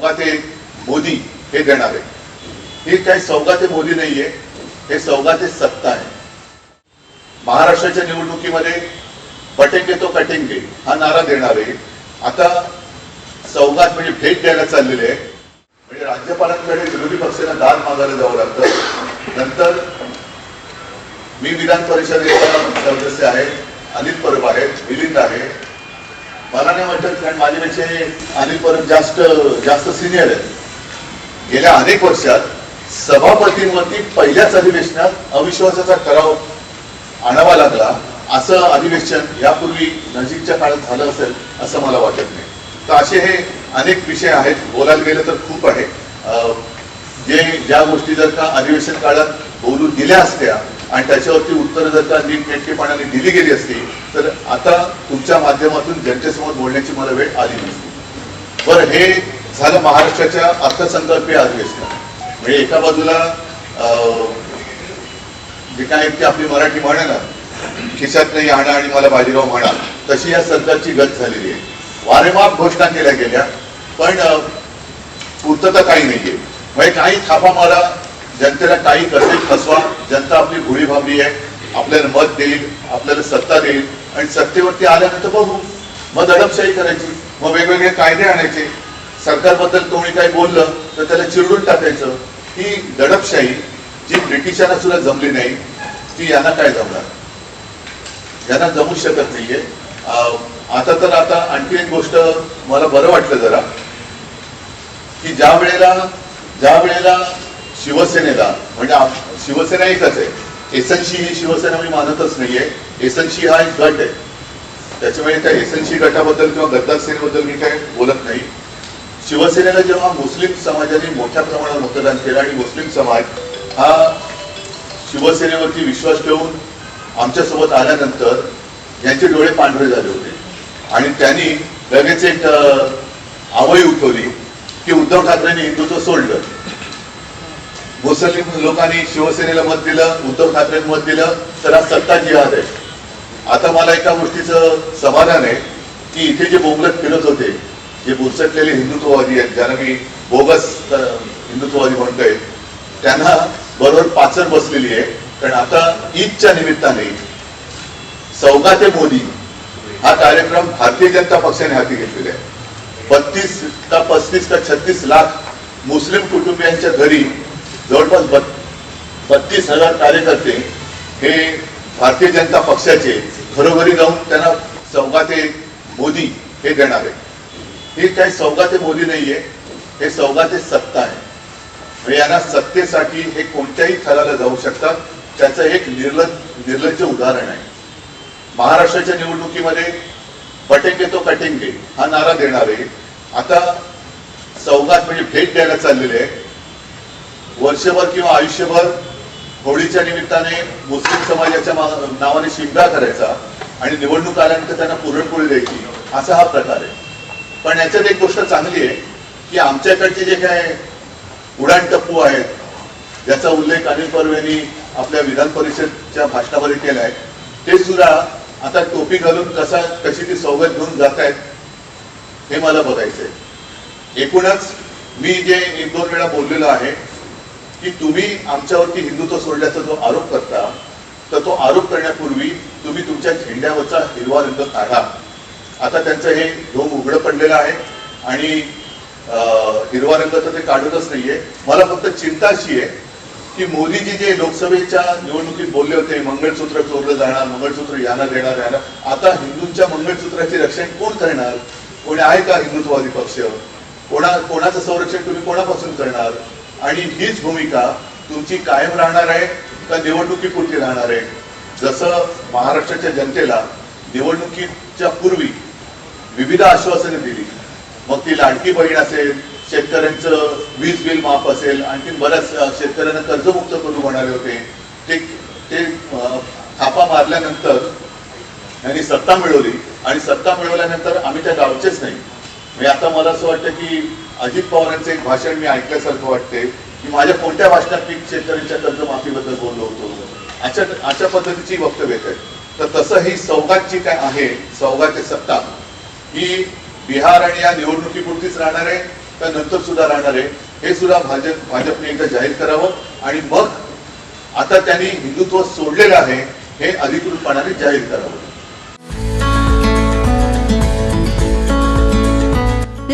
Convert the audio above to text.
सौगाते मोदी हे देणार आहे हे काही सौगाते मोदी नाहीये हे सौगाते सत्ता आहे. महाराष्ट्राच्या निवडणुकीमध्ये पटेंगे तो कटेंगे हा नारा देणारे आता सौगात म्हणजे भेट द्यायला चाललेले आहे म्हणजे राज्यपालांकडे विरोधी पक्षांना दाद मागायला जावं लागतं. नंतर मी विधान परिषदेचा सदस्य आहे अनिल परब आहे मिलिंद आहे मला नाही वाटत कारण माझ्यापेक्षा अनिल परब जास्त जास्त सिनियर आहेत. गेल्या अनेक वर्षात सभापतींवरती पहिल्याच अधिवेशनात अविश्वासाचा ठराव आणावा लागला. असं अधिवेशन यापूर्वी नजीकच्या काळात झालं असेल असं मला वाटत नाही. तर असे हे अनेक विषय आहेत. बोलायला गेलं तर खूप आहे. अं, जे ज्या गोष्टी जर का अधिवेशन काळात बोलू दिल्या असत्या आणि त्याच्यावरती उत्तर जर का नीटनेटकेपणाने दिली गेली असती तर आता तुमच्या माध्यमातून जनतेसमोर बोलण्याची मला वेळ आली नसती. बरं हे झालं महाराष्ट्राच्या अर्थसंकल्पीय अधिवेशन. म्हणजे एका बाजूला अं, जे काय ते आपली मराठी म्हणा ना खिशात नाही आणा आणि मला बाजीराव म्हणा तशी या सरकारची गत झालेली आहे. वारेमाप घोषणा केल्या गेल्या पण पूर्तता काही नाहीये. म्हणजे काही थापा मला जनतेला काही कसे फसवा. जनता आपली भुळी भाबरी आहे. आपल्याला मत देईल आपल्याला सत्ता देईल. आणि सत्तेवरती आल्यानंतर बघू. मग दडपशाही करायची. मग वेगवेगळे कायदे आणायचे. सरकारबद्दल कोणी काही बोललं तर त्याला चिरडून टाकायचं. ही दडपशाही जी ब्रिटिशांना सुद्धा जमली नाही ती यांना काय जमणार? यांना जमू शकत नाहीये. आता तर आता आणखी एक गोष्ट मला बरं वाटलं जरा की ज्या वेळेला ज्या वेळेला शिवसेनेला म्हणजे शिवसेना एकच आहे. एसएनसी ही शिवसेना मी मानतच नाहीये. एसएनसी हा एक गट आहे. त्याच्यामुळे त्या एसएनसी गटाबद्दल किंवा गद्दार सेनेबद्दल मी काही बोलत नाही. शिवसेनेला जेव्हा मुस्लिम समाजाने मोठ्या प्रमाणात मतदान केलं आणि मुस्लिम समाज हा शिवसेनेवरती विश्वास ठेवून आमच्यासोबत आल्यानंतर यांचे डोळे पांढरे झाले होते. आणि त्यांनी लगेच एक अं, आवई उठवली की उद्धव ठाकरेंनी हिंदुत्व सोडलं. मुस्लिम लोकांनी शिवसेनेला मत दिलं उद्धव ठाकरे मत दिलं तर आज सत्ता जिहाद आहे. आता मला एका गोष्टीचं समाधान आहे की इथे जे बोंगलत फिरत होते जे बुरसटलेले हिंदुत्ववादी आहेत ज्यांना मी बोगस हिंदुत्ववादी म्हणतोय त्यांना बरोबर पाचर बसलेली आहे. कारण आता ईदच्या निमित्ताने सौगाते मोदी हा कार्यक्रम भारतीय जनता पक्षाने हाती घेतलेला आहे. बत्तीस का पस्तीस का छत्तीस लाख मुस्लिम कुटुंबियांच्या घरी जवळपास बत्तीस हजार कार्यकर्ते हे भारतीय जनता पक्षाचे घरोघरी जाऊन त्यांना सौगाते मोदी हे देणार आहे हे काही सौगाते मोदी नाहीये हे सौगाते सत्ता आहे. म्हणजे यांना सत्तेसाठी हे कोणत्याही थराला जाऊ शकतात त्याचं एक निर्ल निर्लज्ज उदाहरण आहे. महाराष्ट्राच्या निवडणुकीमध्ये पटेंगे तो कटेंगे हा नारा देणारे आता सौगात म्हणजे भेट द्यायला चाललेले आहे वर्षभर किंवा आयुष्यभर होळीच्या निमित्ताने मुस्लिम समाजाच्या नावाने शिंगा करायचा आणि निवडणूक आल्यानंतर त्यांना पुरणपोळी द्यायची असा हा प्रकार आहे. पण याच्यात एक गोष्ट चांगली आहे की आमच्याकडचे जे काय उडाण टप्पू आहेत ज्याचा उल्लेख अनिल पर्व यांनी आपल्या विधान परिषदच्या भाषणामध्ये केला आहे ते सुद्धा आता टोपी घालून कसा कशी ती सवगत घेऊन जात आहेत हे मला बघायचंय. एकूणच मी जे एक दोन वेळा बोललेलो आहे की तुम्ही आमच्यावरती हिंदुत्व सोडल्याचा जो आरोप करता तर तो आरोप करण्यापूर्वी तुम्ही तुमच्या झेंड्यावरचा हिरवा रंग काढा. आता त्यांचं हे ढोंग उघडं पडलेलं आहे आणि हिरवा रंग तर ते काढतच नाहीये. मला फक्त चिंता अशी आहे की मोदीजी जे लोकसभेच्या निवडणुकीत बोलले होते मंगळसूत्र चोरलं जाणार मंगळसूत्र यांना देणार यांना आता हिंदूंच्या मंगळसूत्राचे रक्षण कोण करणार? कोणी आहे का हिंदुत्ववादी पक्ष? कोणा कोणाचं संरक्षण तुम्ही कोणापासून करणार? आणि हीच भूमिका तुमची कायम राहणार आहे का निवडणुकीपुरती राहणार आहे? जसं महाराष्ट्राच्या जनतेला निवडणुकीच्या पूर्वी विविध आश्वासने दिली. मग ती लाडकी बहीण असेल शेतकऱ्यांचं वीज बिल माफ असेल आणखी बऱ्याच शेतकऱ्यांना कर्जमुक्त करू म्हणाले होते. ते ते थापा मारल्यानंतर यांनी सत्ता मिळवली. आणि सत्ता मिळवल्यानंतर आम्ही त्या गावचेच नाही. म्हणजे आता मला असं वाटतं की अजित पवारांचं एक भाषण मी ऐकल्यासारखं वाटते की माझ्या कोणत्या भाषणात मी शेतकऱ्यांच्या कर्जमाफीबद्दल बोललो होतो? अशा अशा पद्धतीची वक्तव्य आहेत. तर तसं ही सौगातची काय आहे सौगात सत्ता. ही बिहार आणि या निवडणुकीपुरतीच राहणार आहे का नंतर सुद्धा राहणार आहे हे सुद्धा भाजप भाजपने एकदा जाहीर करावं आणि मग आता त्यांनी हिंदुत्व सोडलेलं आहे हे अधिकृतपणाने जाहीर करावं.